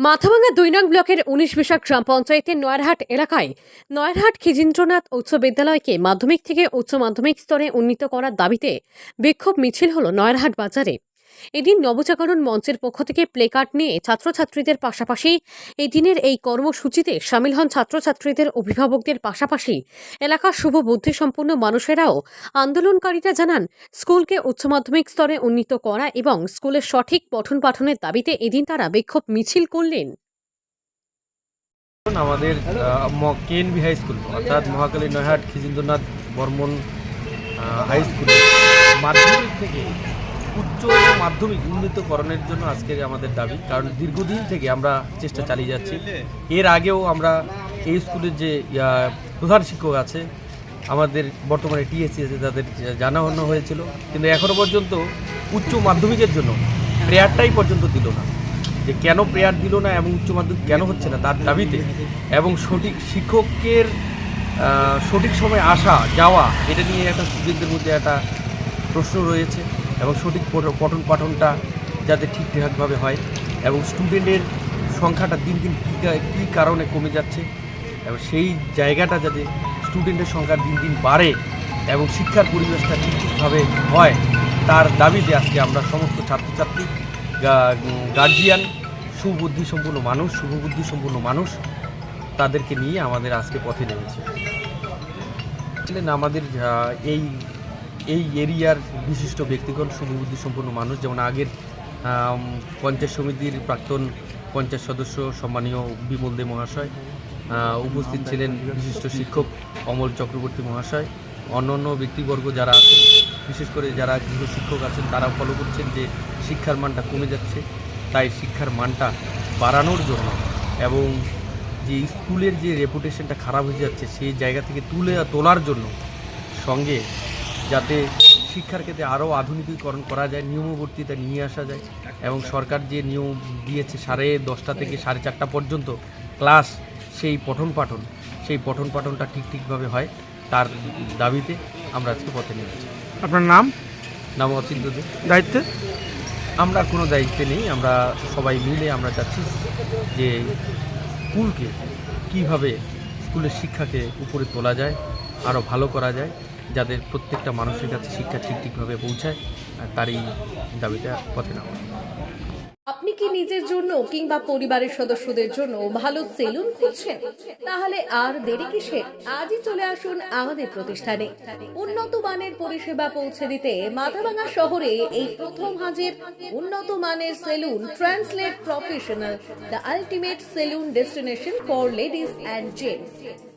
মাথাভাঙ্গা দুই নং ব্লকের উনিশ বিশাখ গ্রাম পঞ্চায়েতের নয়ারহাট এলাকায় নয়ারহাট খিজিন্দ্রনাথ উচ্চ বিদ্যালয়কে মাধ্যমিক থেকে উচ্চ মাধ্যমিক স্তরে উন্নীত করার দাবিতে বিক্ষোভ মিছিল হল নয়ারহাট বাজারে। এদিন নবজাগরণ মঞ্চের পক্ষ থেকে প্লেকার্ড নিয়ে ছাত্রছাত্রীদের পাশাপাশি এই দিনের এই কর্মসূচিতে সামিল হন ছাত্রছাত্রীদের অভিভাবকদের পাশাপাশি এলাকার শুভ বুদ্ধিসম্পন্ন মানুষেরাও। আন্দোলনকারীরা জানান, স্কুলকে উচ্চ মাধ্যমিক স্তরে উন্নীত করা এবং স্কুলের সঠিক পঠন পাঠনের দাবিতে এদিন তারা বিক্ষোভ মিছিল করলেন। আমাদের কেএনবি হাই স্কুল, অর্থাৎ মহাকালী নয়হাট খিজিন্দ্রনাথ বর্মন হাই স্কুল মাধ্যমিক থেকে উচ্চ মাধ্যমিক উন্নীতকরণের জন্য আজকের আমাদের দাবি, কারণ দীর্ঘদিন থেকে আমরা চেষ্টা চালিয়ে যাচ্ছি। এর আগেও আমরা এই স্কুলের যে প্রধান শিক্ষক আছে, আমাদের বর্তমানে টিএসসি আছে, তাদের জানানো হয়েছিল। কিন্তু এখনও পর্যন্ত উচ্চ মাধ্যমিকের জন্য প্রেয়ারটাই পর্যন্ত দিল না। যে কেন প্রেয়ার দিল না এবং উচ্চ মাধ্যমিক কেন হচ্ছে না, তার দাবিতে এবং সঠিক শিক্ষকের সঠিক সময় আসা, যাওয়া, এটা নিয়ে একটা স্টুডেন্টদের মধ্যে একটা প্রশ্ন রয়েছে। এবং সঠিক পঠ- পঠন পাঠনটা যাতে ঠিকঠাকভাবে হয় এবং স্টুডেন্টের সংখ্যাটা দিন দিন কী কারণে কমে যাচ্ছে এবং সেই জায়গাটা যাতে স্টুডেন্টের সংখ্যা দিন দিন বাড়ে এবং শিক্ষার পরিবেশটা ঠিকঠাকভাবে হয়, তার দাবিতে আজকে আমরা সমস্ত ছাত্রছাত্রী গার্জিয়ান সুবুদ্ধি সম্পন্ন মানুষ শুভবুদ্ধি সম্পন্ন মানুষ তাদেরকে নিয়ে আমাদের আজকে পথে নেমেছে। আমাদের এই এই এরিয়ার বিশিষ্ট ব্যক্তিগণ শুভবুদ্ধি সম্পন্ন মানুষ, যেমন আগের পঞ্চায়েত সমিতির প্রাক্তন পঞ্চায়েত সদস্য সম্মানীয় বিমল দে মহাশয় উপস্থিত ছিলেন বিশিষ্ট শিক্ষক অমল চক্রবর্তী মহাশয়, অন্যান্য ব্যক্তিবর্গ যারা আছেন, বিশেষ করে যারা গৃহ শিক্ষক আছেন তারা ফলো করছেন যে শিক্ষার মানটা কমে যাচ্ছে। তাই শিক্ষার মানটা বাড়ানোর জন্য এবং যে স্কুলের যে রেপুটেশনটা খারাপ হয়ে যাচ্ছে, সেই জায়গা থেকে তুলে তোলার জন্য সঙ্গে যাতে শিক্ষার ক্ষেত্রে আরও আধুনিকীকরণ করা যায় নিয়মবর্তীতা নিয়ে আসা যায় এবং সরকার যে নিয়ম দিয়েছে সাড়ে দশটা থেকে সাড়ে চারটা পর্যন্ত ক্লাস সেই পঠন পাঠন সেই পঠন পাঠনটা ঠিক ঠিকভাবে হয় তার দাবিতে আমরা আজকে পথে নেমেছি। আপনার নাম? নাম অচিন্ত দায়িত্বে? আমরা কোনো দায়িত্বে নেই আমরা সবাই মিলে আমরা চাচ্ছি যে স্কুলকে কীভাবে স্কুলের শিক্ষাকে উপরে তোলা যায় আরও ভালো করা যায় যাদের প্রত্যেকটা মানুষের কাছে শিক্ষা ঠিক ঠিকভাবে পৌঁছায়, আর তারই দাবিটা পথে নেওয়া আপনি কি নিজের জন্য কিংবা পরিবারের সদস্যদের জন্য ভালো সেলুন খুঁজছেন? তাহলে আর দেরি কিসের আজই চলে আসুন আমাদের প্রতিষ্ঠানে। উন্নত মানের পরিষেবা পৌঁছে দিতে মাথাভাঙা শহরে এই প্রথম হাজির উন্নত মানের salon translate professional, the ultimate salon destination for ladies and gents.